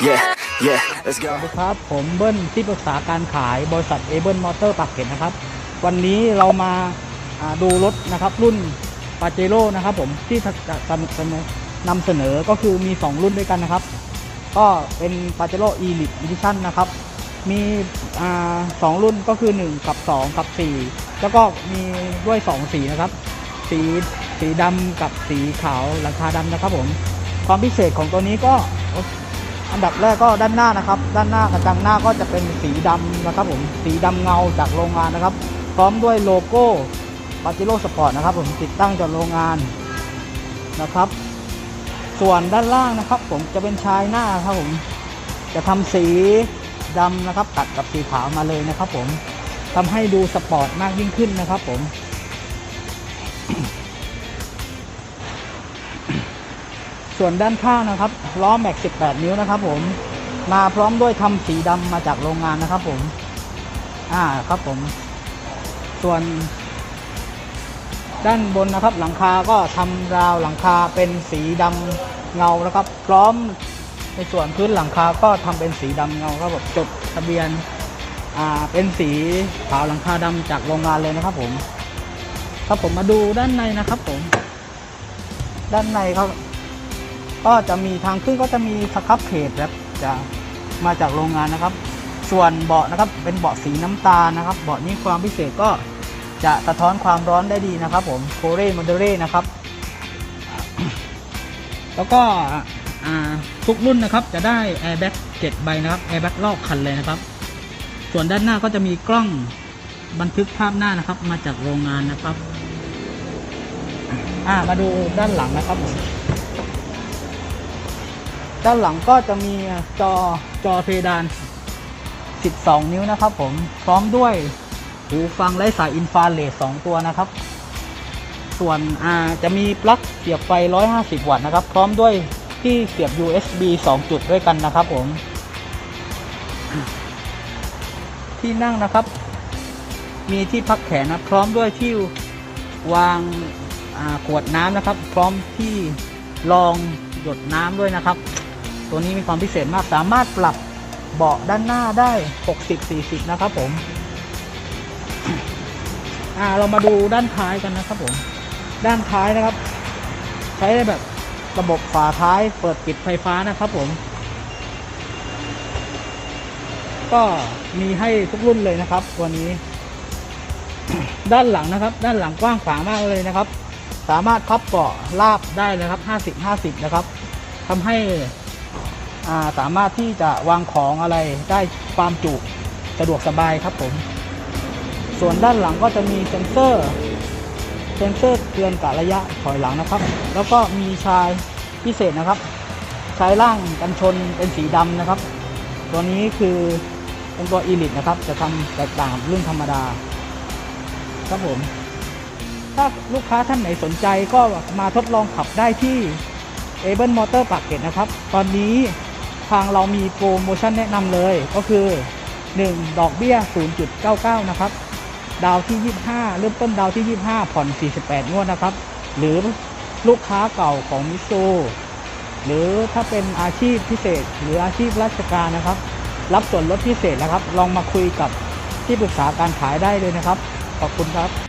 Yeah, yeah, let's go. สวัสดีครับ ผมเบิ้ลที่ปรึกษาการขายบริษัทเอเบิลมอเตอร์ปากเกร็ดนะครับ วันนี้เรามาดูรถนะครับ รุ่นปาเจโร่นะครับ ผมที่จะนำเสนอก็คือมี 2 รุ่นด้วยกันนะครับ ก็เป็นปาเจโร่อีลิทอีดิชั่นนะครับ มีสองรุ่นก็คือ 1 กับ 2 กับ 4 แล้วก็มีด้วย 2 สีนะครับ สีสีดำกับสีขาวหลังคาดำนะครับผมความพิเศษของตัวนี้ก็ อันดับแรกก็ด้านหน้านะครับ ด้านหน้ากระจังหน้าก็จะเป็นสีดำนะครับผมสีดำเงาจากโรงงานนะครับ พร้อมด้วยโลโก้ปาจิโร่สปอร์ตนะครับ ผมติดตั้งจากโรงงานนะครับ ส่วนด้านล่างนะครับ ผมจะเป็นชายหน้าครับผมจะทำสีดำนะครับ ตัดกับสีขาวมาเลยนะครับ ผมทำให้ดูสปอร์ตมากยิ่งขึ้นนะครับ ผม ส่วนด้านข้างนะครับล้อแม็ก 18 นิ้วนะครับ ผมมาพร้อมด้วยทำสีดำมาจากโรงงานนะครับ ผม อ่าครับผม ส่วนด้านบนนะครับ หลังคาก็ทำราวหลังคาเป็นสีดำเงานะครับ พร้อมในส่วนพื้นหลังคาก็ทำเป็นสีดำเงาครับผมจดทะเบียนอ่าเป็นสีขาวหลังคาดำจากโรงงานเลยนะครับ ผม ครับผมมาดูด้านในนะครับ ผม ด้านในครับ ก็จะมีทางขึ้นก็จะมีสครับเพจครับจะมาจากโรงงานนะครับ ส่วนเบาะนะครับเป็นเบาะสีน้ำตาลนะครับ เบาะนี้ความพิเศษก็จะสะท้อนความร้อนได้ดีนะครับ ผมโคเรม o เดเรนะครับ แล้วก็ทุกรุ่นนะครับจะได้แอร์แบ็ก7ใบนะครับแอร์แบ็กรอบคันเลยนะครับ ส่วนด้านหน้าก็จะมีกล้องบันทึกภาพหน้านะครับ มาจากโรงงานนะครับ อ่ามาดูด้านหลังนะครับผม ด้านหลังก็จะมีจอจอเพดาน 12 นิ้วนะครับผม พร้อมด้วยหูฟังไร้สายอินฟราเรด2ตัวนะครับ ส่วนอาจะมีปลั๊กเสียบไฟ 150 วัตต์นะครับ พร้อมด้วยที่เสียบ USB 2 จุดด้วยกันนะครับผม ที่นั่งนะครับ มีที่พักแขนนะพร้อมด้วยที่วางขวดน้ำนะครับ พร้อมที่รองหยดน้ำด้วยนะครับ ตัวนี้มีความพิเศษมากสามารถปรับเบาะด้านหน้าได้ 60-40 นะครับผม อ่าเรามาดูด้านท้ายกันนะครับผม ด้านท้ายนะครับ ใช้แบบระบบฝาท้ายเปิดปิดไฟฟ้านะครับผม ก็มีให้ทุกรุ่นเลยนะครับ ตัวนี้ ด้านหลังนะครับ ด้านหลังกว้างขวางมากเลยนะครับ สามารถพับเบาะลาบได้เลยครับ 50-50 นะครับทำให้ สามารถที่จะวางของอะไรได้ความจุสะดวกสบายครับผม ส่วนด้านหลังก็จะมีเซ็นเซอร์ เซ็นเซอร์เตือนกะระยะถอยหลังนะครับ แล้วก็มีชายพิเศษนะครับใช้ล่างกันชนเป็นสีดำนะครับ ตัวนี้คือเป็นตัวอีลิทนะครับ จะทำแตกต่างกับรุ่นธรรมดา ครับผม ถ้าลูกค้าท่านไหนสนใจก็มาทดลองขับได้ที่เอเบิลมอเตอร์ปากเกร็ดนะครับ ตอนนี้ ทางเรามีโปรโมชั่นแนะนำเลยก็คือ 1 ดอกเบี้ย 0.99 นะครับ ดาวที่ 25 เริ่มต้นดาวที่ 25 ผ่อน 48 งวดนะครับ หรือลูกค้าเก่าของมิโซหรือถ้าเป็นอาชีพพิเศษ หรืออาชีพราชการนะครับ รับส่วนลดพิเศษนะครับ ลองมาคุยกับที่ปรึกษาการขายได้เลยนะครับ ขอบคุณครับ